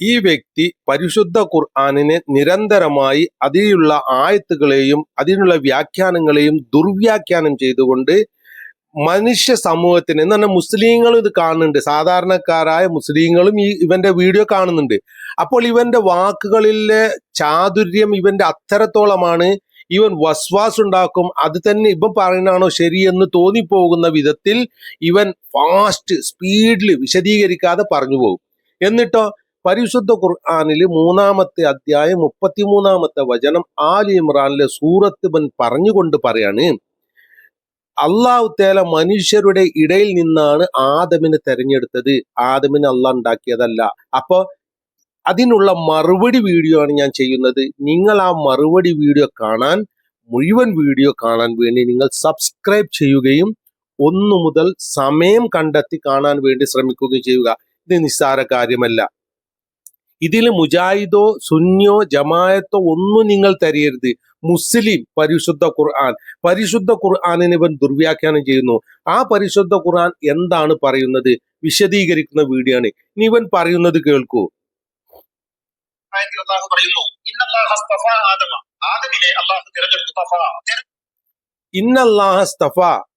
ഈ വ്യക്തി പരിശുദ്ധ ഖുർആാനിനെ നിരന്തരമായി അതിലുള്ള ആയത്തുകളെയും അതിനുള്ള വ്യാഖ്യാനങ്ങളെയും ദുർവ്യാഖ്യാനം ചെയ്തുകൊണ്ട് മനുഷ്യ സമൂഹത്തിന് എന്ന് പറഞ്ഞാൽ മുസ്ലിങ്ങളും ഇത് കാണുന്നുണ്ട്. സാധാരണക്കാരായ മുസ്ലിങ്ങളും ഈ ഇവന്റെ വീഡിയോ കാണുന്നുണ്ട്. അപ്പോൾ ഇവന്റെ വാക്കുകളിലെ ചാതുര്യം ഇവന്റെ അത്തരത്തോളമാണ് ഇവൻ വസ്വാസ് ഉണ്ടാക്കും. അത് തന്നെ ഇവൻ പറയുന്നതാണോ ശരിയെന്ന് തോന്നിപ്പോകുന്ന വിധത്തിൽ ഇവൻ ഫാസ്റ്റ് സ്പീഡിൽ വിശദീകരിക്കാതെ പറഞ്ഞു പോകും. എന്നിട്ടോ പരിശുദ്ധ ഖുർആാനിൽ മൂന്നാമത്തെ അധ്യായം മുപ്പത്തിമൂന്നാമത്തെ വചനം ആലി ഇമ്രാനിലെ സൂറത്ത് ബൻ പറഞ്ഞുകൊണ്ട് പറയാണ് അള്ളാഹു തേല മനുഷ്യരുടെ ഇടയിൽ നിന്നാണ് ആദമിനെ തെരഞ്ഞെടുത്തത്. ആദമിനെ അള്ളാഹ് ഉണ്ടാക്കിയതല്ല. അപ്പൊ അതിനുള്ള മറുപടി വീഡിയോ ആണ് ഞാൻ ചെയ്യുന്നത്. നിങ്ങൾ ആ മറുപടി വീഡിയോ കാണാൻ മുഴുവൻ വീഡിയോ കാണാൻ വേണ്ടി നിങ്ങൾ സബ്സ്ക്രൈബ് ചെയ്യുകയും ഒന്നു മുതൽ സമയം കണ്ടെത്തി കാണാൻ വേണ്ടി ശ്രമിക്കുകയും ചെയ്യുക. ഇത് നിസ്സാര കാര്യമല്ല. ഇതിൽ മുജാഹിദോ സുന്നിയോ ജമായത്തോ ഒന്നും നിങ്ങൾ തരയരുത് മുസ്ലിം പരിശുദ്ധ ഖുർആൻ. പരിശുദ്ധ ഖുർആാനിന് ഇവൻ ദുർവ്യാഖ്യാനം ചെയ്യുന്നു. ആ പരിശുദ്ധ ഖുർആൻ എന്താണ് പറയുന്നത്? വിശദീകരിക്കുന്ന വീഡിയോ ആണ് ഇനി ഇവൻ പറയുന്നത് കേൾക്കൂ. പറയുന്നു ഇന്നല്ലാഹ ആദമിനെ അള്ളാഹു തിരഞ്ഞെടുത്തു.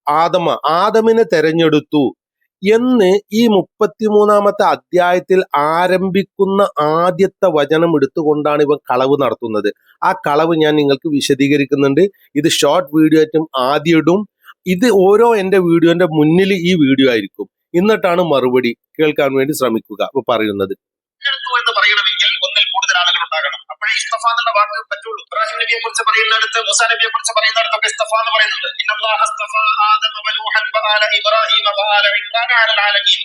ആദമ. ആദമിനെ തെരഞ്ഞെടുത്തു. എന്ന് ഈ മുപ്പത്തിമൂന്നാമത്തെ അധ്യായത്തിൽ ആരംഭിക്കുന്ന ആദ്യത്തെ വചനം എടുത്തുകൊണ്ടാണ് ഇവ കളവ് നടത്തുന്നത്. ആ കളവ് ഞാൻ നിങ്ങൾക്ക് വിശദീകരിക്കുന്നുണ്ട്. ഇത് ഷോർട്ട് വീഡിയോ ആയിട്ടും ആദ്യം ഇടും. ഇത് ഓരോ എന്റെ വീഡിയോന്റെ മുന്നിൽ ഈ വീഡിയോ ആയിരിക്കും. എന്നിട്ടാണ് മറുപടി കേൾക്കാൻ വേണ്ടി ശ്രമിക്കുക. അപ്പൊ പറയുന്നത് തിരഞ്ഞെടുത്തു എന്ന് പറയണമെങ്കിൽ ഒന്നിൽ കൂടുതൽ ആളുകൾ ഉണ്ടാകണം അപ്പോഴേ ഇസ്തഫ എന്നുള്ള വാക്ക് പറ്റുള്ളൂ. ഇബ്രാഹിം നബിയെ കുറിച്ച് പറയുന്നിടത്ത് മുസാ നബിയെ കുറിച്ച് പറയുന്നിടത്തൊക്കെ ഇസ്തഫ എന്ന് പറയുന്നുണ്ട്.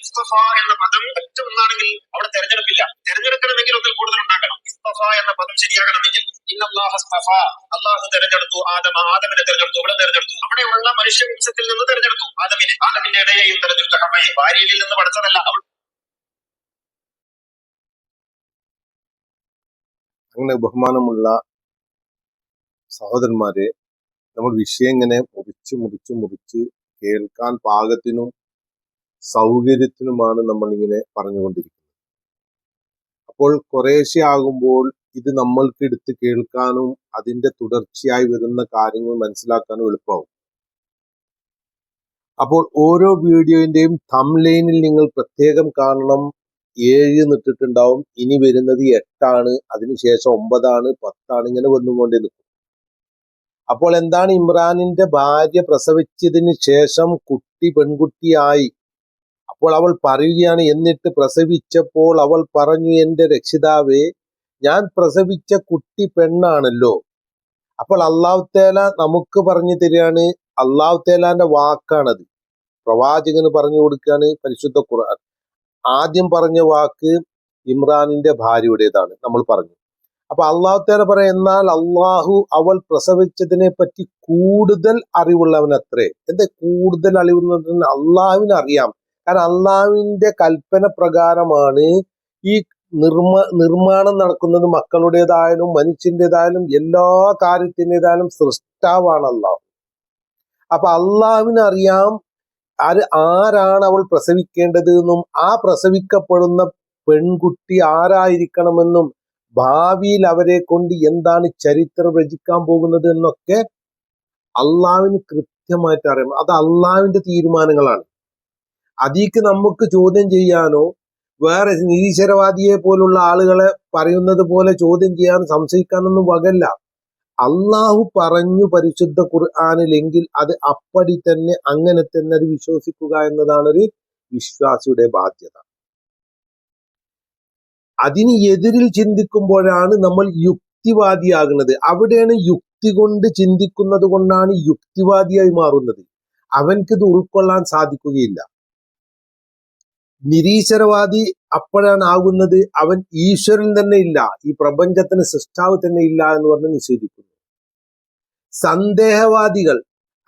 ഇസ്തഫ എന്ന പദം ഒറ്റ ഒന്നാണെങ്കിൽ അവിടെ തെരഞ്ഞെടുപ്പില്ല. തെരഞ്ഞെടുക്കണമെങ്കിൽ ഒന്നിൽ കൂടുതൽ ഉണ്ടാക്കണം. ഇസ്തഫ എന്ന പദം ശരിയാകണമെങ്കിൽ ഇന്നല്ലാഹസ്തഫ അള്ളാഹു തെരഞ്ഞെടുത്തു ആദമ ആദമിനെ തെരഞ്ഞെടുത്തു ഇവിടെ തെരഞ്ഞെടുത്തു. അവിടെയുള്ള മനുഷ്യവംശത്തിൽ നിന്ന് തെരഞ്ഞെടുത്തു ആദമിനെ. ആദമിന്റെ ഇടയെയും തെരഞ്ഞെടുത്തു ഹമ്മയെ ഭാര്യയിൽ നിന്ന് പഠിച്ചതല്ല അവൾ അങ്ങനെ ബഹുമാനമുള്ള സഹോദരന്മാരെ നമ്മൾ വിഷയം ഇങ്ങനെ മുറിച്ച് മുറിച്ച് മുറിച്ച് കേൾക്കാൻ പാകത്തിനും സൗകര്യത്തിനുമാണ് നമ്മൾ ഇങ്ങനെ പറഞ്ഞുകൊണ്ടിരിക്കുന്നത്. അപ്പോൾ കുറേശ്ശെ ആകുമ്പോൾ ഇത് നമ്മൾക്ക് എടുത്ത് കേൾക്കാനും അതിന്റെ തുടർച്ചയായി വരുന്ന കാര്യങ്ങൾ മനസ്സിലാക്കാനും എളുപ്പമാവും. അപ്പോൾ ഓരോ വീഡിയോന്റെയും തംലൈനിൽ നിങ്ങൾ പ്രത്യേകം കാണണം. ഏഴ് നിട്ടിട്ടുണ്ടാവും. ഇനി വരുന്നത് എട്ടാണ്. അതിനുശേഷം ഒമ്പതാണ്. പത്താണ്. ഇങ്ങനെ വന്നുകൊണ്ടേ നിൽക്കും. അപ്പോൾ എന്താണ് ഇമ്രാനിന്റെ ഭാര്യ പ്രസവിച്ചതിന് ശേഷം കുട്ടി പെൺകുട്ടിയായി? അപ്പോൾ അവൾ പറയുകയാണ് എന്നിട്ട് പ്രസവിച്ചപ്പോൾ അവൾ പറഞ്ഞു എന്റെ രക്ഷിതാവേ ഞാൻ പ്രസവിച്ച കുട്ടി പെണ്ണാണല്ലോ. അപ്പോൾ അള്ളാഹു തേല നമുക്ക് പറഞ്ഞു തരികയാണ് അള്ളാഹു തേലാന്റെ വാക്കാണത്. പ്രവാചകന് പറഞ്ഞു കൊടുക്കുകയാണ് പരിശുദ്ധ ഖുർആൻ. ആദ്യം പറഞ്ഞ വാക്ക് ഇമ്രാനിന്റെ ഭാര്യയുടേതാണ് നമ്മൾ പറഞ്ഞു. അപ്പൊ അള്ളാഹു തേല പറയാം എന്നാൽ അള്ളാഹു അവൾ പ്രസവിച്ചതിനെ പറ്റി കൂടുതൽ അറിവുള്ളവൻ അത്രേ. എന്താ കൂടുതൽ അറിവുന്ന അള്ളാഹുവിന് അറിയാം. കാരണം അള്ളാഹുവിന്റെ കൽപ്പന പ്രകാരമാണ് ഈ നിർമ്മ നിർമ്മാണം നടക്കുന്നത്. മക്കളുടേതായാലും മനുഷ്യന്റെതായാലും എല്ലാ കാര്യത്തിന്റെതായാലും സൃഷ്ടാവാണ് അള്ളാഹു. അപ്പൊ അള്ളാഹുവിന് അറിയാം ആര് ആരാണ് അവൾ പ്രസവിക്കേണ്ടത് എന്നും ആ പ്രസവിക്കപ്പെടുന്ന പെൺകുട്ടി ആരായിരിക്കണമെന്നും ഭാവിയിൽ അവരെ കൊണ്ട് എന്താണ് ചരിത്രം രചിക്കാൻ പോകുന്നത് എന്നൊക്കെ അള്ളാവിന് കൃത്യമായിട്ട് അറിയാം അത് അള്ളാവിന്റെ തീരുമാനങ്ങളാണ്. അതിക്ക് നമുക്ക് ചോദ്യം ചെയ്യാനോ വേറെ നിരീശ്വരവാദിയെ പോലുള്ള ആളുകളെ പറയുന്നത് പോലെ ചോദ്യം ചെയ്യാൻ സംശയിക്കാനൊന്നും വകല്ല അള്ളാഹു പറഞ്ഞു പരിശുദ്ധ ഖുർആാനിലെങ്കിൽ അത് അപ്പടി തന്നെ അങ്ങനെ തന്നെ അത് വിശ്വസിക്കുക എന്നതാണ് ഒരു വിശ്വാസിയുടെ ബാധ്യത. അതിന് എതിരിൽ ചിന്തിക്കുമ്പോഴാണ് നമ്മൾ യുക്തിവാദിയാകുന്നത്. അവിടെയാണ് യുക്തി കൊണ്ട് ചിന്തിക്കുന്നത് കൊണ്ടാണ് യുക്തിവാദിയായി മാറുന്നത്. അവൻക്കിത് ഉൾക്കൊള്ളാൻ സാധിക്കുകയില്ല. നിരീശ്വരവാദി അപ്പോഴാണ് ആകുന്നത്. അവൻ ഈശ്വരൻ തന്നെ ഇല്ല. ഈ പ്രപഞ്ചത്തിന് സൃഷ്ടാവ് തന്നെ ഇല്ല എന്ന് പറഞ്ഞ് നിഷേധിക്കുന്നു. സന്ദേഹവാദികൾ.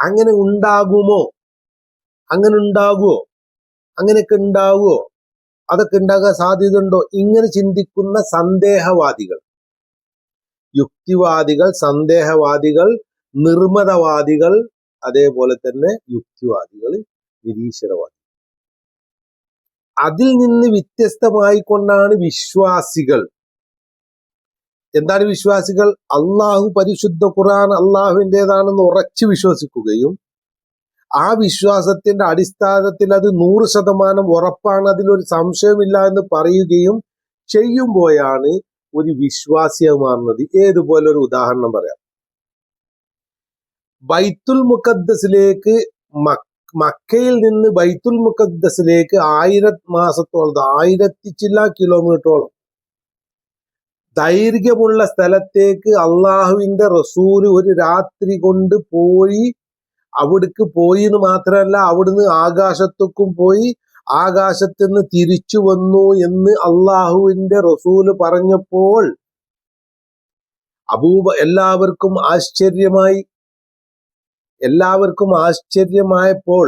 അങ്ങനെ ഉണ്ടാകുമോ? അങ്ങനെ ഉണ്ടാകുമോ അങ്ങനെയൊക്കെ ഉണ്ടാകുമോ അതൊക്കെ ഉണ്ടാകാൻ സാധ്യതയുണ്ടോ? ഇങ്ങനെ ചിന്തിക്കുന്ന സന്ദേഹവാദികൾ. യുക്തിവാദികൾ സന്ദേഹവാദികൾ നിർമ്മതവാദികൾ അതേപോലെ തന്നെ യുക്തിവാദികൾ നിരീശ്വരവാദികൾ അതിൽ നിന്ന് വ്യത്യസ്തമായിക്കൊണ്ടാണ് വിശ്വാസികൾ. എന്താണ് വിശ്വാസികൾ? അള്ളാഹു പരിശുദ്ധ ഖുറാൻ അള്ളാഹുവിന്റെതാണെന്ന് ഉറച്ചു വിശ്വസിക്കുകയും ആ വിശ്വാസത്തിന്റെ അടിസ്ഥാനത്തിൽ അത് നൂറ് ശതമാനം ഉറപ്പാണ് അതിലൊരു സംശയമില്ല എന്ന് പറയുകയും ചെയ്യുമ്പോഴാണ് ഒരു വിശ്വാസിയായി ഏതുപോലെ ഒരു ഉദാഹരണം പറയാം. ബൈത്തുൽ മുഖദ്ദസിലേക്ക് മക്കയിൽ നിന്ന് ബൈത്തുൽ മുഖദ്ദസിലേക്ക് ആയിര മാസത്തോളം ആയിരത്തി ചില്ല കിലോമീറ്ററോളം ദൈർഘ്യമുള്ള സ്ഥലത്തേക്ക് അള്ളാഹുവിന്റെ റസൂൽ ഒരു രാത്രി കൊണ്ട് പോയി. അവിടേക്ക് പോയി എന്ന് മാത്രമല്ല അവിടുന്ന് ആകാശത്തേക്കും പോയി. ആകാശത്തുനിന്ന് തിരിച്ചു വന്നു എന്ന് അള്ളാഹുവിന്റെ റസൂൽ പറഞ്ഞപ്പോൾ അബൂബ എല്ലാവർക്കും ആശ്ചര്യമായി. എല്ലാവർക്കും ആശ്ചര്യമായപ്പോൾ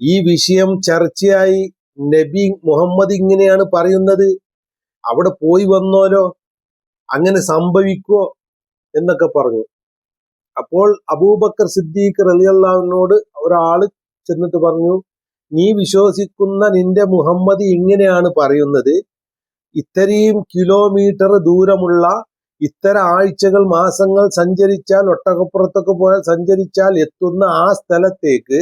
ഈ വിഷയം ചർച്ചയായി. നബി മുഹമ്മദ് ഇങ്ങനെയാണ് പറയുന്നത്. അവിടെ പോയി വന്നോലോ. അങ്ങനെ സംഭവിക്കോ എന്നൊക്കെ പറഞ്ഞു. അപ്പോൾ അബൂബക്കർ സിദ്ദീഖ് റലിയല്ലാവിനോട് ഒരാൾ ചെന്നിട്ട് പറഞ്ഞു നീ വിശ്വസിക്കുന്ന നിന്റെ മുഹമ്മദ് ഇങ്ങനെയാണ് പറയുന്നത്. ഇത്രയും കിലോമീറ്റർ ദൂരമുള്ള ഇത്തരം ആഴ്ചകൾ മാസങ്ങൾ സഞ്ചരിച്ചാൽ ഒട്ടകപ്പുറത്തൊക്കെ പോയാൽ സഞ്ചരിച്ചാൽ എത്തുന്ന ആ സ്ഥലത്തേക്ക്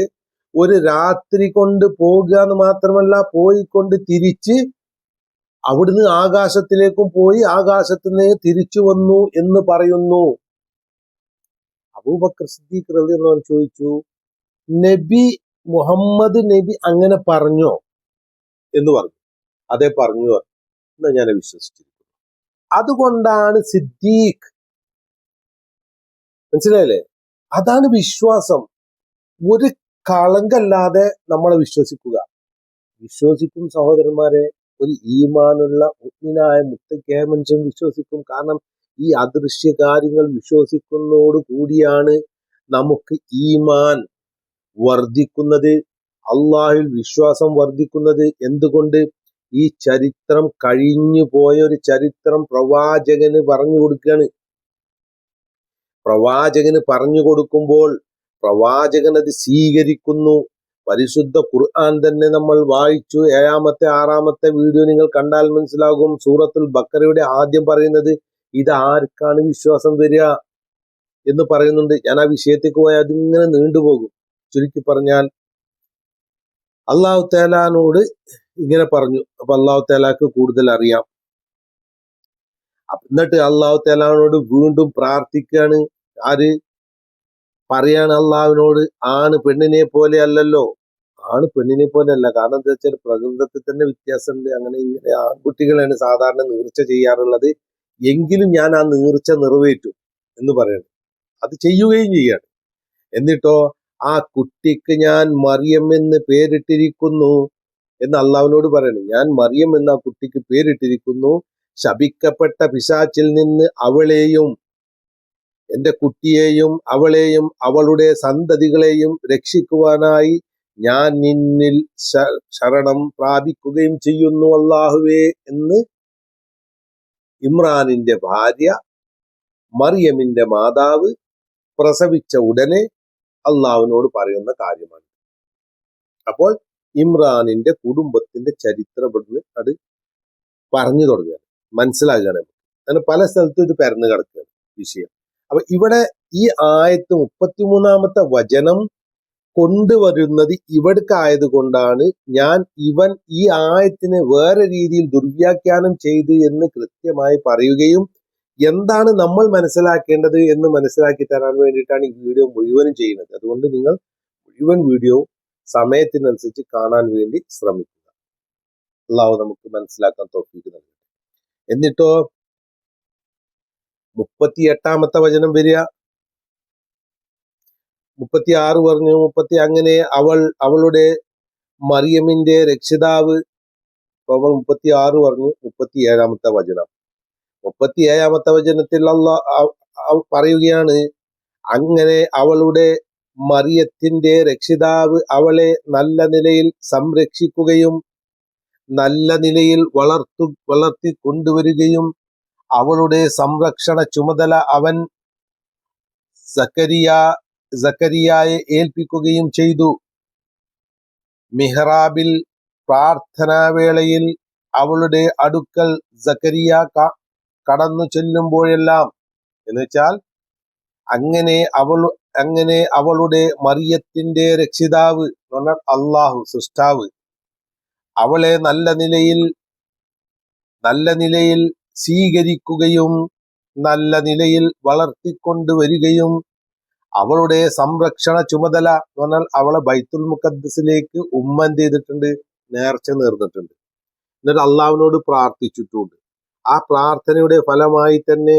ഒരു രാത്രി കൊണ്ട് പോകുക എന്ന് മാത്രമല്ല പോയിക്കൊണ്ട് തിരിച്ച് അവിടുന്ന് ആകാശത്തിലേക്കും പോയി ആകാശത്തു നിന്ന് തിരിച്ചു വന്നു എന്ന് പറയുന്നു. അബൂബക്കർ സിദ്ദീഖ് റളിയല്ലാഹു ചോദിച്ചു നബി മുഹമ്മദ് നബി അങ്ങനെ പറഞ്ഞോ? എന്ന് പറഞ്ഞു. അതേ പറഞ്ഞു എന്ന് ഞാൻ വിശ്വസിച്ചിരിക്കുന്നു. അതുകൊണ്ടാണ് സിദ്ദീഖ് മനസ്സിലായില്ലേ? അതാണ് വിശ്വാസം. ഒരു കളങ്കല്ലാതെ നമ്മളെ വിശ്വസിക്കുക. വിശ്വസിക്കും സഹോദരന്മാരെ ഒരു ഈമാനുള്ള മുഗ്മിനായ മുത്തക്കായ മനുഷ്യൻ വിശ്വസിക്കും. കാരണം ഈ അദൃശ്യ കാര്യങ്ങൾ വിശ്വസിക്കുന്നതോട് കൂടിയാണ് നമുക്ക് ഈമാൻ വർദ്ധിക്കുന്നത് അള്ളാഹിൽ വിശ്വാസം വർദ്ധിക്കുന്നത്. എന്തുകൊണ്ട്? ഈ ചരിത്രം കഴിഞ്ഞു പോയ ഒരു ചരിത്രം പ്രവാചകന് പറഞ്ഞു കൊടുക്കുകയാണ്. പ്രവാചകന് പറഞ്ഞു കൊടുക്കുമ്പോൾ പ്രവാചകൻ അത് സ്വീകരിക്കുന്നു. പരിശുദ്ധ ഖുർആൻ തന്നെ നമ്മൾ വായിച്ചു. ഏഴാമത്തെ ആറാമത്തെ വീഡിയോ നിങ്ങൾ കണ്ടാൽ മനസ്സിലാകും. സൂറത്തുൽ ബക്കറയുടെ ആദ്യം പറയുന്നത് ഇത് ആർക്കാണ് വിശ്വാസം വരിക? എന്ന് പറയുന്നുണ്ട്. ഞാൻ ആ വിഷയത്തേക്ക് പോയാൽ അതിങ്ങനെ നീണ്ടുപോകും. ചുരുക്കി പറഞ്ഞാൽ അള്ളാഹു തേലാനോട് ഇങ്ങനെ പറഞ്ഞു. അപ്പൊ അള്ളാഹു തേലാക്ക് കൂടുതൽ അറിയാം. എന്നിട്ട് അള്ളാഹു തേലാനോട് വീണ്ടും പ്രാർത്ഥിക്കുകയാണ് ആര്? പറയാണ് അള്ളാഹുവിനോട് ആണ് പെണ്ണിനെ പോലെ അല്ലല്ലോ. ആണ് പെണ്ണിനെ പോലെ അല്ല. കാരണം എന്താ വെച്ചാൽ പ്രകൃതത്തിൽ തന്നെ വ്യത്യാസമുണ്ട്. അങ്ങനെ ഇങ്ങനെ ആൺകുട്ടികളാണ് സാധാരണ നീർച്ച ചെയ്യാറുള്ളത്. എങ്കിലും ഞാൻ ആ നീർച്ച നിറവേറ്റും എന്ന് പറയണം. അത് ചെയ്യുകയും ചെയ്യാണ്. എന്നിട്ടോ ആ കുട്ടിക്ക് ഞാൻ മറിയം എന്ന് പേരിട്ടിരിക്കുന്നു എന്ന് അള്ളാവിനോട് പറയണം. ഞാൻ മറിയം എന്ന ആ കുട്ടിക്ക് പേരിട്ടിരിക്കുന്നു. ശപിക്കപ്പെട്ട പിശാച്ചിൽ നിന്ന് അവളെയും എന്റെ കുട്ടിയെയും അവളെയും അവളുടെ സന്തതികളെയും രക്ഷിക്കുവാനായി ഞാൻ നിന്നിൽ ശരണം പ്രാപിക്കുകയും ചെയ്യുന്നു അള്ളാഹുവേ എന്ന് ഇമ്രാനിന്റെ ഭാര്യ മറിയമിന്റെ മാതാവ് പ്രസവിച്ച ഉടനെ അള്ളാഹുവിനോട് പറയുന്ന കാര്യമാണ്. അപ്പോൾ ഇമ്രാനിന്റെ കുടുംബത്തിന്റെ ചരിത്രം അത് പറഞ്ഞു തുടങ്ങുകയാണ്. മനസ്സിലാകുകയാണ്. അങ്ങനെ പല സ്ഥലത്തും ഇത് പരന്നു കിടക്കുകയാണ് വിഷയം. അപ്പൊ ഇവിടെ ഈ ആയത്ത് മുപ്പത്തിമൂന്നാമത്തെ വചനം കൊണ്ടുവരുന്നത് ഇവിടേക്കായത് കൊണ്ടാണ് ഞാൻ ഇവൻ ഈ ആയത്തിനെ വേറെ രീതിയിൽ ദുർവ്യാഖ്യാനം ചെയ്ത് എന്ന് കൃത്യമായി പറയുകയും എന്താണ് നമ്മൾ മനസ്സിലാക്കേണ്ടത് എന്ന് മനസ്സിലാക്കി തരാൻ വേണ്ടിയിട്ടാണ് ഈ വീഡിയോ മുഴുവനും ചെയ്യുന്നത്. അതുകൊണ്ട് നിങ്ങൾ മുഴുവൻ വീഡിയോ സമയത്തിനനുസരിച്ച് കാണാൻ വേണ്ടി ശ്രമിക്കുക. അള്ളാഹു നമുക്ക് മനസ്സിലാക്കാൻ തോന്നിക്കുന്നത് എന്നിട്ടോ മുപ്പത്തി എട്ടാമത്തെ വചനം വരിക. മുപ്പത്തി ആറ് പറഞ്ഞു മുപ്പത്തി അങ്ങനെ അവൾ അവളുടെ മറിയമിന്റെ രക്ഷിതാവ്. അവൾ മുപ്പത്തി ആറ് പറഞ്ഞു മുപ്പത്തി ഏഴാമത്തെ വചനം മുപ്പത്തി ഏഴാമത്തെ വചനത്തിൽ അല്ല പറയുകയാണ് അങ്ങനെ അവളുടെ മറിയത്തിന്റെ രക്ഷിതാവ് അവളെ നല്ല നിലയിൽ സംരക്ഷിക്കുകയും നല്ല നിലയിൽ വളർത്തു വളർത്തി കൊണ്ടുവരികയും അവളുടെ സംരക്ഷണ ചുമതല അവൻ സക്കരിയ സക്കരിയായെ ഏൽപ്പിക്കുകയും ചെയ്തു. മിഹ്റാബിൽ പ്രാർത്ഥനാവേളയിൽ അവളുടെ അടുക്കൽ സക്കരിയ കടന്നു ചെല്ലുമ്പോഴെല്ലാം എന്നുവെച്ചാൽ അങ്ങനെ അവൾ അങ്ങനെ അവളുടെ മറിയത്തിന്റെ രക്ഷിതാവ് എന്ന് അള്ളാഹു സൃഷ്ടാവ്. അവളെ നല്ല നിലയിൽ നല്ല നിലയിൽ സ്വീകരിക്കുകയും നല്ല നിലയിൽ വളർത്തിക്കൊണ്ടുവരികയും അവളുടെ സംരക്ഷണ ചുമതല എന്ന് പറഞ്ഞാൽ അവളെ ബൈത്തുൽ മുഖദ്സിലേക്ക് ഉമ്മൻ ചെയ്തിട്ടുണ്ട് നേർച്ച നേർന്നിട്ടുണ്ട്. എന്നിട്ട് അള്ളാവിനോട് പ്രാർത്ഥിച്ചിട്ടുണ്ട്. ആ പ്രാർത്ഥനയുടെ ഫലമായി തന്നെ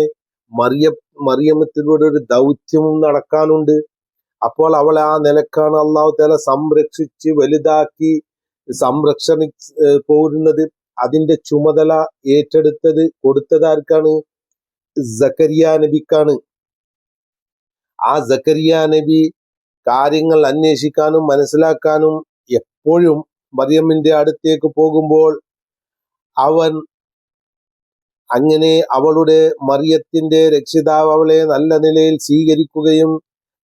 മറിയ മറിയമ്മത്തിലൂടെ ഒരു ദൗത്യവും നടക്കാനുണ്ട്. അപ്പോൾ അവളെ ആ നിലക്കാണ് അള്ളാഹു തല സംരക്ഷിച്ച് വലുതാക്കി സംരക്ഷണ പോരുന്നത്. അതിന്റെ ചുമതല ഏറ്റെടുത്തത് കൊടുത്തത് ആർക്കാണ്? സക്കരിയ നബിക്കാണ്. ആ സക്കരിയ നബി കാര്യങ്ങൾ അന്വേഷിക്കാനും മനസ്സിലാക്കാനും എപ്പോഴും മറിയമ്മിന്റെ അടുത്തേക്ക് പോകുമ്പോൾ അവൻ അങ്ങനെ അവളുടെ മറിയത്തിന്റെ രക്ഷിതാവ് അവളെ നല്ല നിലയിൽ സ്വീകരിക്കുകയും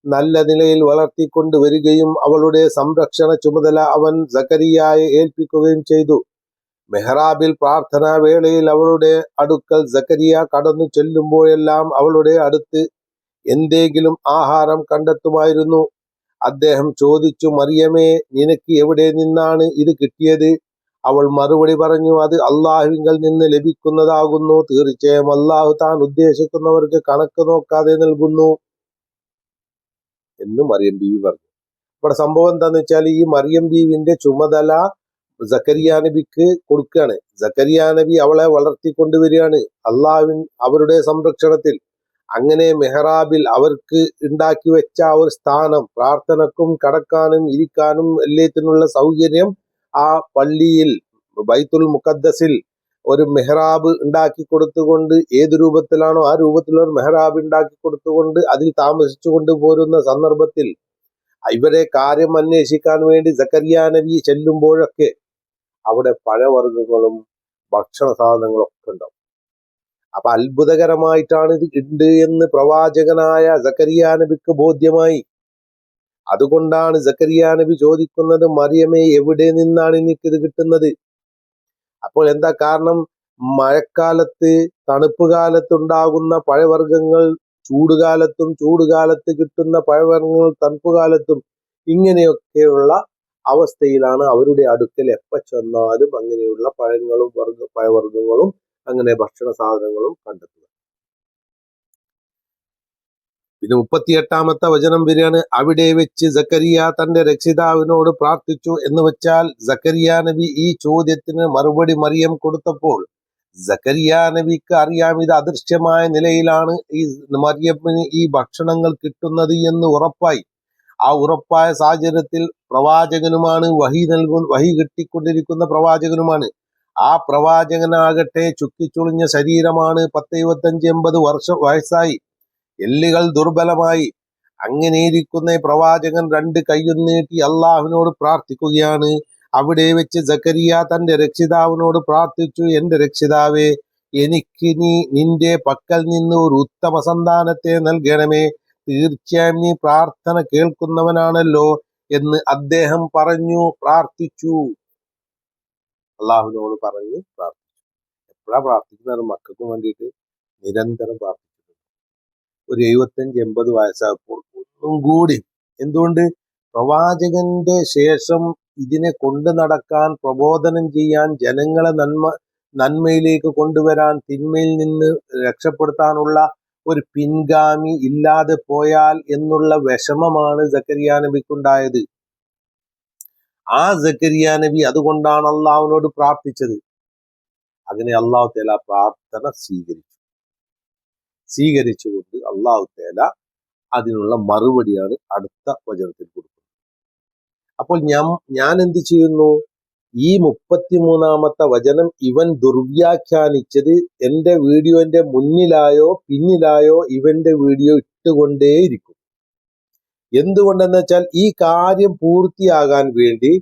നല്ല നിലയിൽ വളർത്തിക്കൊണ്ടുവരികയും അവളുടെ സംരക്ഷണ ചുമതല അവൻ സക്കരിയായെ ഏൽപ്പിക്കുകയും ചെയ്തു. മെഹ്റാബിൽ പ്രാർത്ഥനാ വേളയിൽ അവളുടെ അടുക്കൽ സക്കരിയ കടന്നു ചെല്ലുമ്പോഴെല്ലാം അവളുടെ അടുത്ത് എന്തെങ്കിലും ആഹാരം കണ്ടെത്തുമായിരുന്നു. അദ്ദേഹം ചോദിച്ചു മറിയമേ നിനക്ക് എവിടെ നിന്നാണ് ഇത് കിട്ടിയത്? അവൾ മറുപടി പറഞ്ഞു അത് അള്ളാഹുവിങ്കൽ നിന്ന് ലഭിക്കുന്നതാകുന്നു. തീർച്ചയായും അള്ളാഹു താൻ ഉദ്ദേശിക്കുന്നവർക്ക് കണക്ക് നോക്കാതെ നൽകുന്നു. എന്ന് മറിയം ബീവി പറഞ്ഞു. ഇവിടെ സംഭവം എന്താന്ന് വെച്ചാൽ ഈ മറിയം ബീവിന്റെ ചുമതല സക്കരിയ നബിക്ക് കൊടുക്കുകയാണ്. സക്കരിയ നബി അവളെ വളർത്തിക്കൊണ്ടുവരികയാണ് അള്ളാവിൻ അവരുടെ സംരക്ഷണത്തിൽ. അങ്ങനെ മെഹ്റാബിൽ അവർക്ക് ഉണ്ടാക്കി വെച്ച ആ ഒരു സ്ഥാനം പ്രാർത്ഥനക്കും കടക്കാനും ഇരിക്കാനും എല്ലാത്തിനുള്ള സൗകര്യം ആ പള്ളിയിൽ ബൈത്തുൽ മുഖദ്ദസിൽ ഒരു മെഹ്റാബ് ഉണ്ടാക്കി കൊടുത്തുകൊണ്ട് ഏത് രൂപത്തിലാണോ ആ രൂപത്തിലുള്ള മെഹ്റാബ് ഉണ്ടാക്കി കൊടുത്തുകൊണ്ട് അതിൽ താമസിച്ചു കൊണ്ട് പോരുന്ന സന്ദർഭത്തിൽ ഇവരെ കാര്യം അന്വേഷിക്കാൻ വേണ്ടി സക്കരിയ നബി ചെല്ലുമ്പോഴൊക്കെ അവിടെ പഴവർഗങ്ങളും ഭക്ഷണ സാധനങ്ങളും ഒക്കെ ഉണ്ടാവും. അപ്പൊ അത്ഭുതകരമായിട്ടാണ് ഇത് ഉണ്ട് എന്ന് പ്രവാചകനായ സക്കരിയ നബിക്ക് ബോധ്യമായി. അതുകൊണ്ടാണ് സക്കരിയ നബി ചോദിക്കുന്നത് മറിയമേ എവിടെ നിന്നാണ് എനിക്കിത് കിട്ടുന്നത്? അപ്പോൾ എന്താ കാരണം? മഴക്കാലത്ത് തണുപ്പ് കാലത്തുണ്ടാകുന്ന പഴവർഗങ്ങൾ ചൂടുകാലത്തും ചൂടുകാലത്ത് കിട്ടുന്ന പഴവർഗങ്ങൾ തണുപ്പ് കാലത്തും ഇങ്ങനെയൊക്കെയുള്ള അവസ്ഥയിലാണ് അവരുടെ അടുക്കൽ എപ്പ ചെന്നാലും അങ്ങനെയുള്ള പഴങ്ങളും വർഗ പഴവർഗങ്ങളും അങ്ങനെ ഭക്ഷണ സാധനങ്ങളും കണ്ടെത്തുക. പിന്നെ മുപ്പത്തിയെട്ടാമത്തെ വചനം വരികയാണ് അവിടെ വെച്ച് സക്കരിയ തന്റെ രക്ഷിതാവിനോട് പ്രാർത്ഥിച്ചു എന്ന് വെച്ചാൽ സക്കരിയ നബി ഈ ചോദ്യത്തിന് മറുപടി മറിയം കൊടുത്തപ്പോൾ സക്കരിയ നബിക്ക് അറിയാം ഇത് അദൃശ്യമായ നിലയിലാണ് ഈ മറിയമ്മിന് ഈ ഭക്ഷണങ്ങൾ കിട്ടുന്നത് എന്ന് ഉറപ്പായി. ആ ഉറപ്പായ സാഹചര്യത്തിൽ പ്രവാചകനുമാണ് വഹി നൽകുന്ന വഹി കിട്ടിക്കൊണ്ടിരിക്കുന്ന പ്രവാചകനുമാണ്. ആ പ്രവാചകനാകട്ടെ ചുക്കിച്ചുളിഞ്ഞ ശരീരമാണ് പത്ത് ഇരുപത്തഞ്ച് എൺപത് വർഷം വയസ്സായി. എല്ലുകൾ ദുർബലമായി. അങ്ങനെയിരിക്കുന്ന പ്രവാചകൻ രണ്ട് കയ്യും നീട്ടി അള്ളാഹുവിനോട് പ്രാർത്ഥിക്കുകയാണ്. അവിടെ വെച്ച് ജക്കരിയ തന്റെ രക്ഷിതാവിനോട് പ്രാർത്ഥിച്ചു എന്റെ രക്ഷിതാവേ എനിക്ക് നീ നിന്റെ പക്കൽ നിന്ന് ഒരു ഉത്തമ സന്താനത്തെ നൽകണമേ. തീർച്ചയായും നീ പ്രാർത്ഥന കേൾക്കുന്നവനാണല്ലോ എന്ന് അദ്ദേഹം പറഞ്ഞു പ്രാർത്ഥിച്ചു. അള്ളാഹുവിനോട് പറഞ്ഞ് പ്രാർത്ഥിച്ചു. എപ്പോഴാ പ്രാർത്ഥിക്കുന്നത്? മക്കൾക്ക് വേണ്ടിയിട്ട് നിരന്തരം പ്രാർത്ഥിക്കുന്നു ഒരു എഴുപത്തഞ്ച് എൺപത് വയസ്സായപ്പോൾ ഒന്നും കൂടി. എന്തുകൊണ്ട്? പ്രവാചകന്റെ ശേഷം ഇതിനെ കൊണ്ട് നടക്കാൻ പ്രബോധനം ചെയ്യാൻ ജനങ്ങളെ നന്മ നന്മയിലേക്ക് കൊണ്ടുവരാൻ തിന്മയിൽ നിന്ന് രക്ഷപ്പെടുത്താനുള്ള ഒരു പിൻഗാമി ഇല്ലാതെ പോയാൽ എന്നുള്ള വിഷമമാണ് സക്കരിയ നബിക്കുണ്ടായത്. ആ സക്കരിയ നബി അതുകൊണ്ടാണ് അള്ളാഹുവിനോട് പ്രാർത്ഥിച്ചത്. അങ്ങനെ അള്ളാഹു തേല പ്രാർത്ഥന സ്വീകരിച്ചു. സ്വീകരിച്ചുകൊണ്ട് അള്ളാഹു തേല അതിനുള്ള മറുപടിയാണ് അടുത്ത വചനത്തിൽ കൊടുക്കുന്നത്. അപ്പോൾ ഞാൻ ഞാൻ എന്ത് ചെയ്യുന്നു? ഈ മുപ്പത്തിമൂന്നാമത്തെ വചനം ഇവൻ ദുർവ്യാഖ്യാനിച്ചത് എന്റെ വീഡിയോന്റെ മുന്നിലായോ പിന്നിലായോ ഇവന്റെ വീഡിയോ ഇട്ടുകൊണ്ടേയിരിക്കും. എന്തുകൊണ്ടെന്ന് വെച്ചാൽ ഈ കാര്യം പൂർത്തിയാകാൻ വേണ്ടി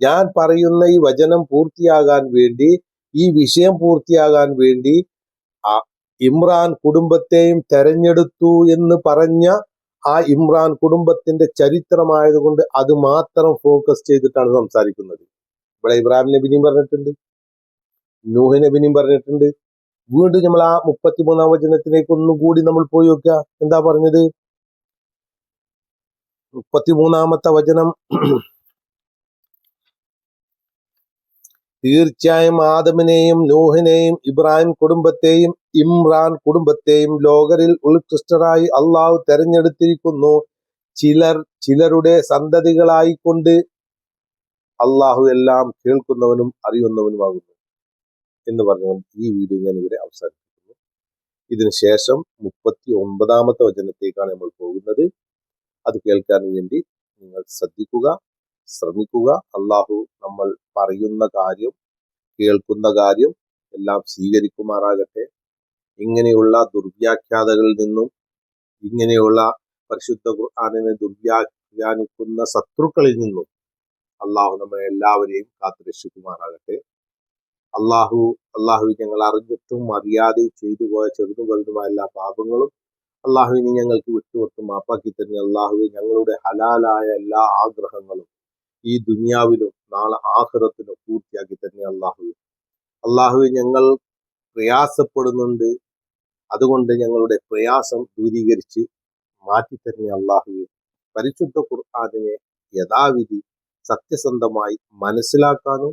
ഞാൻ പറയുന്ന ഈ വചനം പൂർത്തിയാകാൻ വേണ്ടി ഈ വിഷയം പൂർത്തിയാകാൻ വേണ്ടി ഇമ്രാൻ കുടുംബത്തെയും തെരഞ്ഞെടുത്തു എന്ന് പറഞ്ഞ ആ ഇമ്രാൻ കുടുംബത്തിന്റെ ചരിത്രമായതുകൊണ്ട് അത് മാത്രം ഫോക്കസ് ചെയ്തിട്ടാണ് സംസാരിക്കുന്നത്. ഇവിടെ ഇബ്രാഹിം നബിനെയും പറഞ്ഞിട്ടുണ്ട്. നൂഹ് നബിനെയും പറഞ്ഞിട്ടുണ്ട്. വീണ്ടും നമ്മൾ ആ മുപ്പത്തിമൂന്നാം വചനത്തിലേക്ക് ഒന്നുകൂടി നമ്മൾ പോയി നോക്കുക. എന്താ പറഞ്ഞത്? മുപ്പത്തിമൂന്നാമത്തെ വചനം തീർച്ചയായും ആദമിനെയും നൂഹിനെയും ഇബ്രാഹിം കുടുംബത്തെയും ഇമ്രാൻ കുടുംബത്തെയും ലോകരിൽ ഉത്കൃഷ്ടരായി അള്ളാഹു തെരഞ്ഞെടുത്തിരിക്കുന്നു. ചിലർ ചിലരുടെ സന്തതികളായിക്കൊണ്ട് അള്ളാഹു എല്ലാം കേൾക്കുന്നവനും അറിയുന്നവനുമാകുന്നു എന്ന് പറഞ്ഞുകൊണ്ട് ഈ വീഡിയോ ഞാൻ ഇവിടെ അവസാനിപ്പിക്കുന്നു. ഇതിനുശേഷം മുപ്പത്തി ഒമ്പതാമത്തെ വചനത്തേക്കാണ് നമ്മൾ പോകുന്നത്. അത് കേൾക്കാൻ വേണ്ടി നിങ്ങൾ ശ്രദ്ധിക്കുക ശ്രമിക്കുക. അള്ളാഹു നമ്മൾ പറയുന്ന കാര്യം കേൾക്കുന്ന കാര്യം എല്ലാം സ്വീകരിക്കുമാറാകട്ടെ. ഇങ്ങനെയുള്ള ദുർവ്യാഖ്യാതകളിൽ നിന്നും ഇങ്ങനെയുള്ള പരിശുദ്ധ ഖുർആാനിനെ ദുർവ്യാഖ്യാനിക്കുന്ന ശത്രുക്കളിൽ നിന്നും അള്ളാഹു നമ്മെ എല്ലാവരെയും കാത്തുരക്ഷിക്കുമാറാകട്ടെ. അള്ളാഹു അള്ളാഹു ഞങ്ങൾ അറിഞ്ഞിട്ടും അറിയാതെ ചെയ്തു പോയ ചെറുതും വലുതുമായ എല്ലാ പാപങ്ങളും അള്ളാഹുവിനെ ഞങ്ങൾക്ക് വിട്ടുകൊടുത്ത് മാപ്പാക്കി തന്നെ അള്ളാഹുവെ ഞങ്ങളുടെ ഹലാലായ എല്ലാ ആഗ്രഹങ്ങളും ഈ ദുനിയാവിലും നാളെ ആഹ്റത്തിലും പൂർത്തിയാക്കി തന്നെ അള്ളാഹുവെ. അള്ളാഹുവെ ഞങ്ങൾ പ്രയാസപ്പെടുന്നുണ്ട്. അതുകൊണ്ട് ഞങ്ങളുടെ പ്രയാസം ദൂരീകരിച്ച് മാറ്റി തന്നെ അള്ളാഹുവെ. പരിശുദ്ധ ഖുർആാനിനെ യഥാവിധി സത്യസന്ധമായി മനസ്സിലാക്കാനും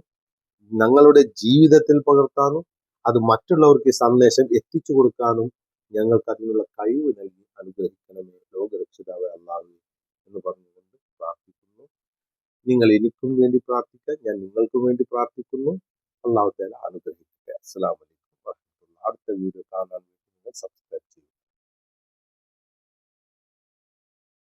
ഞങ്ങളുടെ ജീവിതത്തിൽ പകർത്താനും അത് മറ്റുള്ളവർക്ക് സന്ദേശം എത്തിച്ചു കൊടുക്കാനും ഞങ്ങൾക്ക് അതിനുള്ള കഴിവ് നൽകി അനുഗ്രഹിക്കണമേ. ലോകരക്ഷിതാവ് അള്ളാഹു എന്ന് പറഞ്ഞുകൊണ്ട് പ്രാർത്ഥിക്കുന്നു. നിങ്ങൾ എനിക്കും വേണ്ടി പ്രാർത്ഥിക്കാൻ ഞാൻ നിങ്ങൾക്കും വേണ്ടി പ്രാർത്ഥിക്കുന്നു. അള്ളാഹു തേല അനുഗ്രഹിക്കട്ടെ. അലൈക്കും വറഹ്മത്തുള്ളാഹി. അടുത്ത വീഡിയോ കാണാൻ സബ്സ്ക്രൈബ് ചെയ്യുക.